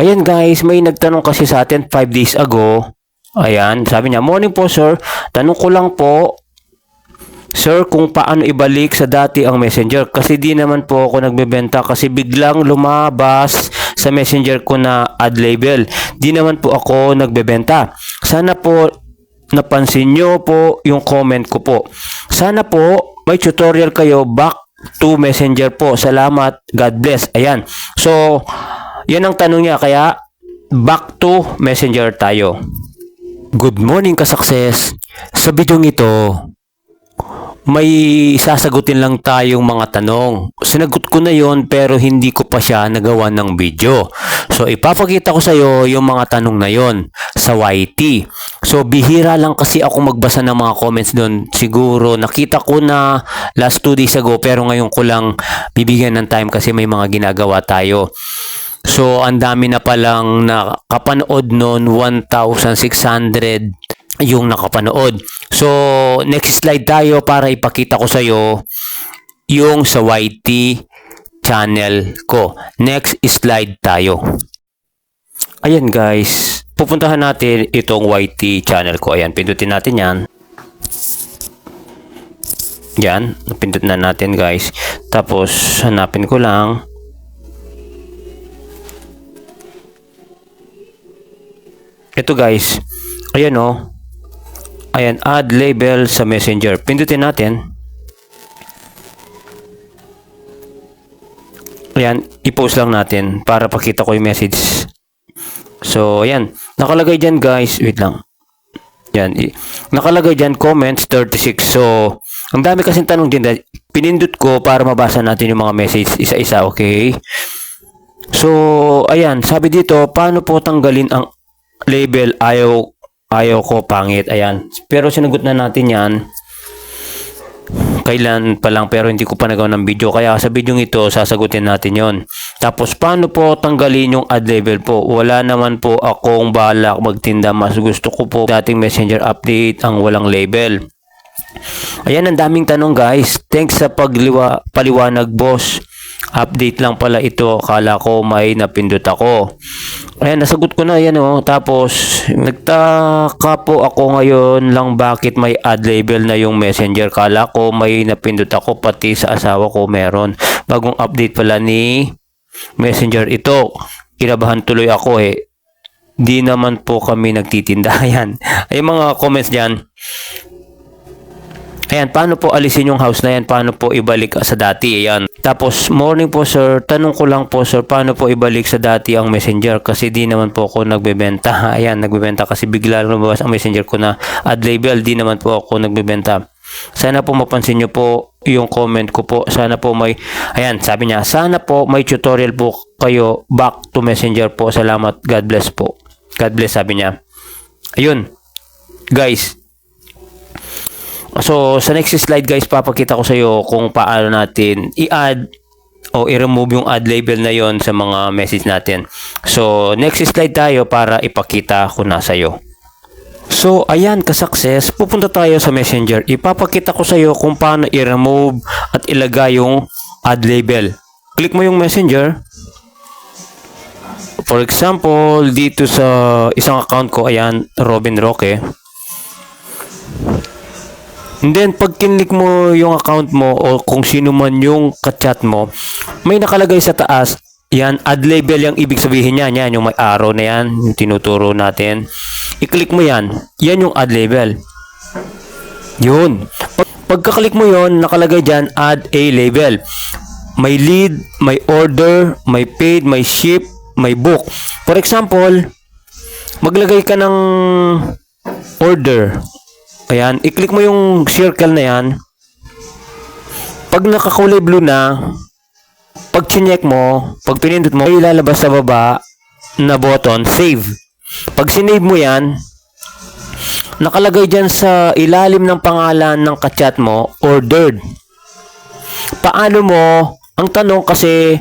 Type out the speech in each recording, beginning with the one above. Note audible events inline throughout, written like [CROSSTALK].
Ayan guys, may nagtanong kasi sa atin 5 days ago. Ayan, sabi niya, Morning po sir, tanong ko lang po, Sir, kung paano ibalik sa dati ang messenger kasi di naman po ako nagbebenta kasi biglang lumabas sa messenger ko na ad label. Di naman po ako nagbebenta. Sana po napansin nyo po yung comment ko po. Sana po may tutorial kayo back to messenger po. Salamat. God bless. Ayan. So, yan ang tanong niya. Kaya, back to messenger tayo. Good morning ka-success. Sa bidyong ito, may sasagutin lang tayong mga tanong. Sinagot ko na yon pero hindi ko pa siya nagawa ng video. So ipapakita ko sa iyo yung mga tanong na yon sa YT. So bihira lang kasi ako magbasa ng mga comments doon. Siguro nakita ko na last 2 days ago pero ngayon ko lang bibigyan ng time kasi may mga ginagawa tayo. So, ang dami na palang nakapanood noon, 1,600 yung nakapanood. So, next slide tayo para ipakita ko sa iyo yung sa YT channel ko. Next slide tayo. Ayan guys, pupuntahan natin itong YT channel ko. Ayan, pindutin natin yan. Yan, napindot na natin guys. Tapos, hanapin ko lang. Ito guys, ayan o. Ayan, add label sa messenger. Pindutin natin. Ayan, i-post lang natin para pakita ko yung message. So, ayan. Nakalagay dyan guys. Wait lang. Yan. Nakalagay dyan comments 36. So, ang dami kasing tanong din. Pinindot ko para mabasa natin yung mga message isa-isa. Okay? So, ayan. Sabi dito, paano po tanggalin ang label ayaw ayaw ko pangit ayan. Pero sinagot na natin yan. Kailan pa lang pero hindi ko pa nagawa ng video. Kaya sa video ito sasagutin natin yon tapos paano po tanggalin yung ad label po? Wala naman po akong balak magtinda mas gusto ko po dating messenger update ang walang label. Ayan ang daming tanong guys. Thanks sa pagliwa paliwanag boss. Update lang pala ito. Akala ko may napindot ako Ayan, nasagot ko na yan oh. Tapos, nagtaka po ako ngayon lang bakit may ad label na yung messenger. Kala ko may napindot ako pati sa asawa ko meron. Bagong update pala ni messenger ito. Kinabahan tuloy ako eh. Di naman po kami nagtitinda. [LAUGHS] Ayan. Ay mga comments dyan. Ayan, paano po alisin yung house na yan? Paano po ibalik sa dati? Ayan. Tapos, morning po sir, tanong ko lang po sir, paano po ibalik sa dati ang messenger? Kasi di naman po ako nagbebenta. [LAUGHS] Ayan, nagbebenta kasi bigla lumabas ang messenger ko na ad label. Di naman po ako nagbebenta. Sana po mapansin nyo po yung comment ko po. Sana po may, ayan, sabi niya, sana po may tutorial po kayo back to messenger po. Salamat. God bless po. God bless, sabi niya. Ayun. Guys, So, sa next slide guys, papakita ko sa iyo kung paano natin i-add o i-remove yung add label na yon sa mga message natin. So, next slide tayo para ipakita ko na sa iyo. So, ayan ka-success, pupunta tayo sa Messenger. Ipapakita ko sa iyo kung paano i-remove at ilagay yung add label. Click mo yung Messenger. For example, dito sa isang account ko, ayan, Robin Roque. And then, pag kinlik mo yung account mo o kung sino man yung kachat mo, may nakalagay sa taas, yan, add label yung ibig sabihin niyan. Yan, yung may arrow na yan, yung tinuturo natin. I-click mo yan. Yan yung add label. Yun. Pag, pagka-click mo yon nakalagay dyan, add a label. May lead, may order, may paid, may ship, may book. For example, maglagay ka ng order. Ayan, i-click mo yung circle na yan. Pag nakakulay blue na, pag chinek mo, pag pinindot mo, ilalabas sa baba na button, save. Pag sinave mo yan, nakalagay dyan sa ilalim ng pangalan ng kachat mo, ordered. Paano mo, ang tanong kasi,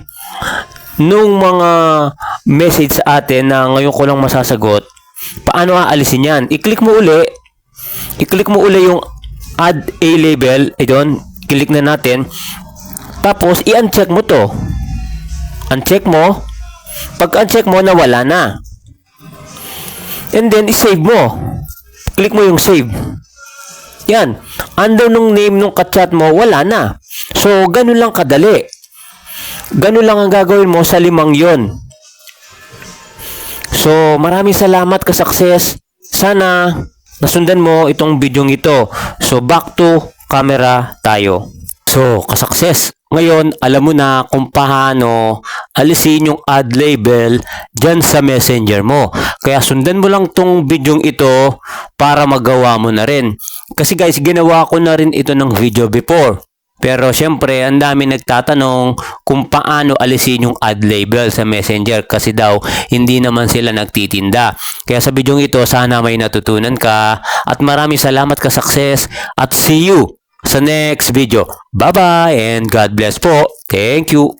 nung mga message sa atin na ngayon ko lang masasagot, paano aalisin yan? I-click mo uli, i-click mo uli yung add a label, ayun, click na natin. Tapos, i-uncheck mo to. Uncheck mo. Pag uncheck mo, nawala na. And then, isave mo. Click mo yung save. Yan. Under nung name nung kachat mo, wala na. So, ganun lang kadali. Ganun lang ang gagawin mo sa limang yon. So, maraming salamat ka success. Sana nasundan mo itong video ito. So, back to camera tayo. So, kasukses. Ngayon, alam mo na kung paano alisin yung ad label dyan sa messenger mo. Kaya sundan mo lang tong video ito para magawa mo na rin. Kasi guys, ginawa ko na rin ito ng video before. Pero syempre, ang dami nagtatanong kung paano alisin yung ad label sa Messenger kasi daw hindi naman sila nagtitinda. Kaya sa video ito, sana may natutunan ka at maraming salamat ka success at see you sa next video. Bye-bye and God bless po. Thank you.